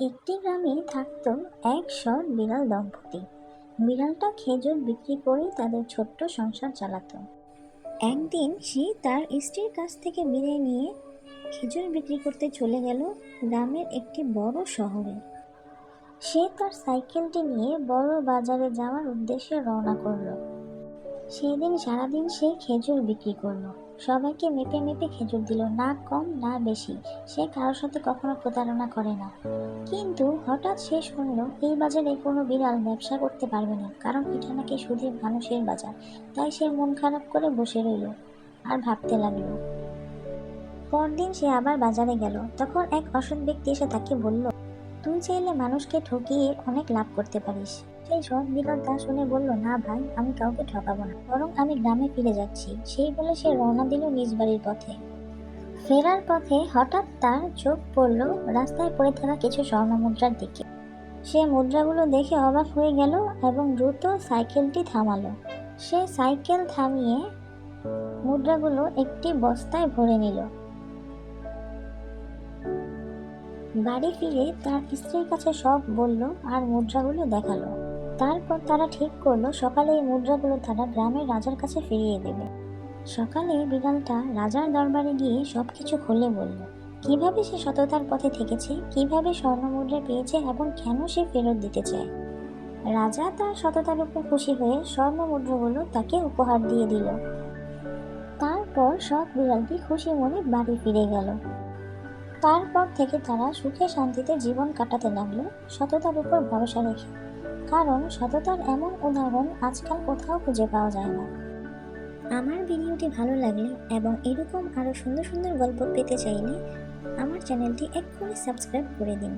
একটি গ্রামে থাকতো এক সৎ বিড়াল দম্পতি। বিড়ালটা খেজুর বিক্রি করে তাদের ছোট্ট সংসার চালাতো। একদিন সে তার স্ত্রীর কাছ থেকে বিদায় নিয়ে খেজুর বিক্রি করতে চলে গেল গ্রামের একটি বড় শহরে। সে তার সাইকেলটি নিয়ে বড় বাজারে যাওয়ার উদ্দেশ্যে রওনা করল। সেই দিন সারাদিন সে খেজুর বিক্রি করল। সবাইকে মেপে মেপে খেজুর দিল, না কম, না বেশি। সে কারোর সাথে কখনো প্রতারণা করে না। কিন্তু হঠাৎ সে শুনল, এই বাজারে কোনো বিড়াল ব্যবসা করতে পারবে না, কারণ এটা নাকি শুধু মানুষের বাজার। তাই সে মন খারাপ করে বসে রইল আর ভাবতে লাগল। পরদিন সে আবার বাজারে গেল। তখন এক অসৎ ব্যক্তি এসে তাকে বলল, তুই চাইলে মানুষকে ঠকিয়ে অনেক লাভ করতে পারিস। সেই সব বিড়াল তা শুনে বলল, না ভাই, আমি কাউকে ঠকাবো না। বরং আমি গ্রামে ফিরে যাচ্ছি। সেই বলে সে রওনা দিল নিজ বাড়ির পথে। ফেরার পথে হঠাৎ তার চোখ পড়ল রাস্তায় পড়ে থাকা কিছু স্বর্ণ মুদ্রার দিকে। সে মুদ্রাগুলো দেখে অবাক হয়ে গেল এবং দ্রুত সাইকেলটি থামালো। সে সাইকেল থামিয়ে মুদ্রাগুলো একটি বস্তায় ভরে নিল। বাড়ি ফিরে তার স্ত্রীর কাছে সব বলল আর মুদ্রাগুলো দেখাল। তারপর তারা ঠিক করল, সকালে এই মুদ্রাগুলো তারা গ্রামের রাজার কাছে ফিরিয়ে দেবে। সকালে বিড়ালটা রাজার দরবারে গিয়ে সবকিছু খুলে বলল, কীভাবে সে সততার পথে থেকেছে? কীভাবে স্বর্ণমুদ্রা পেয়েছে এবং কেন সে ফেরত দিতে চায়? রাজা তার সততার উপর খুশি হয়ে স্বর্ণমুদ্রাগুলো তাকে উপহার দিয়ে দিল। তারপর সৎ বিড়ালটি খুশি মনে বাড়ি ফিরে গেল। তারপর থেকে তারা সুখে শান্তিতে জীবন কাটাতে লাগল, সততার উপর ভরসা রেখে। কারণ সততার এমন উদাহরণ আজকাল কোথাও খুঁজে পাওয়া যায় না। আমার ভিডিওটি ভালো লাগলে এবং এরকম আরও সুন্দর সুন্দর গল্প পেতে চাইলে আমার চ্যানেলটি এক্ষুনি সাবস্ক্রাইব করে দিন।